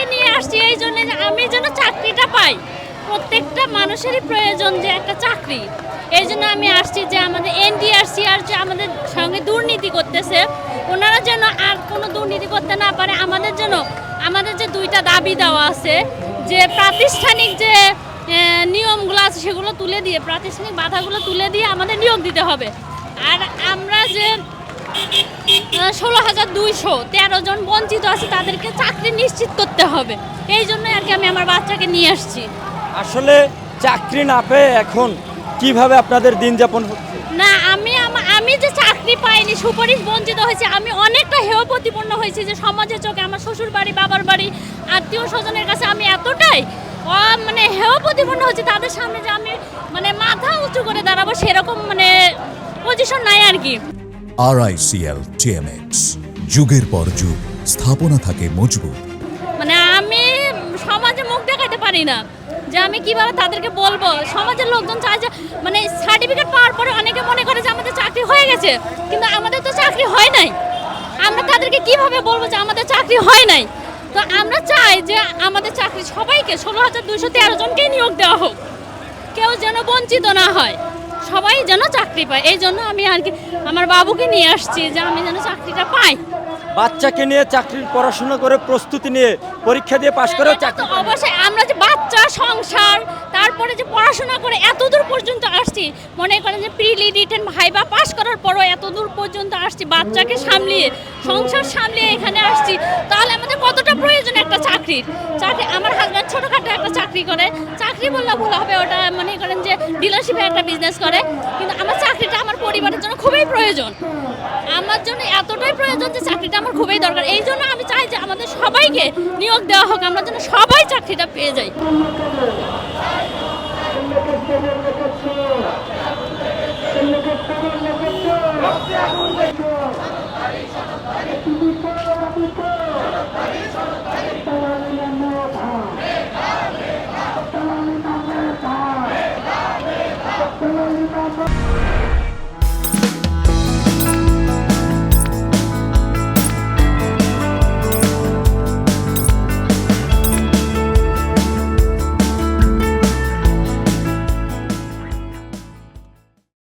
এই জন্য আমি যেন চাকরিটা পাই। প্রত্যেকটা মানুষেরই প্রয়োজন যে একটা চাকরি। এই জন্য আমি আসছি যে আমাদের এনডিআরসি আর যে আমাদের সঙ্গে দুর্নীতি করতেছে, ওনারা যেন আর কোনো দুর্নীতি করতে না পারে, আমাদের যেন, আমাদের যে দুইটা দাবি দেওয়া আছে, যে প্রাতিষ্ঠানিক যে নিয়মগুলো আছে, সেগুলো তুলে দিয়ে, প্রাতিষ্ঠানিক বাধাগুলো তুলে দিয়ে আমাদের নিয়োগ দিতে হবে। আর আমরা যে ষোলো হাজার দুইশো তেরো জন বঞ্চিত আছে তাদেরকে চাকরি নিশ্চিত করতে হবে। এই জন্যই আর কি আমি আমার বাচ্চাকে নিয়ে আসছি। আসলে চাকরি না পেয়ে এখন কীভাবে আপনাদের দিন যাপন হচ্ছে? না আমি আমা- যে চাকরি পাইনি সুপারিশ বঞ্চিত হয়েছে আমি অনেকটা হেয় প্রতিপন্ন হয়েছি যে সমাজের চোখে আমার শ্বশুর বাড়ি বাবার বাড়ি আত্মীয় স্বজনের কাছে আমি এতটাই মানে হেয় প্রতিপন্ন হচ্ছে তাদের সামনে যে আমি মানে মাথা উঁচু করে দাঁড়াবো সেরকম মানে পজিশন নাই আর কি। আরআইসিএল টিএমএক্স যুগের পর যুগ, স্থাপনা থাকে মজবুত। মানে আমি সমাজে মুখ দেখাতে পারি না যে আমি কীভাবে তাদেরকে বলব। সমাজের লোকজন চায় যে মানে সার্টিফিকেট পাওয়ার পরে অনেকে মনে করে যে আমাদের চাকরি হয়ে গেছে, কিন্তু আমাদের তো চাকরি হয় নাই। আমরা তাদেরকে কীভাবে বলব যে আমাদের চাকরি হয় নাই? তো আমরা চাই যে আমাদের চাকরি সবাইকে ষোলো হাজার দুইশো তেরো জনকেই নিয়োগ দেওয়া হোক। কেউ যেন বঞ্চিত না হয়। সবাই যেন চাকরি পায়। এই জন্য আমি আর কি আমার বাবুকে নিয়ে আসছি যে আমি যেন চাকরিটা পাই। বাচ্চাকে নিয়ে চাকরির পড়াশোনা করে প্রস্তুতি নিয়ে পরীক্ষা দিয়ে পাশ করেও তো চাকরি অবশ্যই আমরা যে বাচ্চা সংসার তারপরে যে পড়াশোনা করে এত দূর পর্যন্ত আসছি মনে করেন যে প্রিলি রিটেন ভাইবা পাশ করার পরও এত দূর পর্যন্ত আসছি বাচ্চাকে সামলিয়ে সংসার সামলিয়ে এখানে আসছি তাহলে আমাদের কতটা প্রয়োজন একটা চাকরির? চাকরি আমার হাজব্যান্ড ছোটোখাটো একটা চাকরি করে চাকরি বললে ভুল হবে ওটা মনে করেন যে ডিলারশিপে একটা বিজনেস করে কিন্তু আমার চাকরিটা আমার পরিবারের জন্য খুবই প্রয়োজন আমার জন্য এতটাই প্রয়োজন যে চাকরিটা আমার খুবই দরকার এই জন্য আমি চাই যে আমাদের সবাইকে নিয়োগ দেওয়া হোক আমরা যেন সবাই চাকরিটা পেয়ে যাই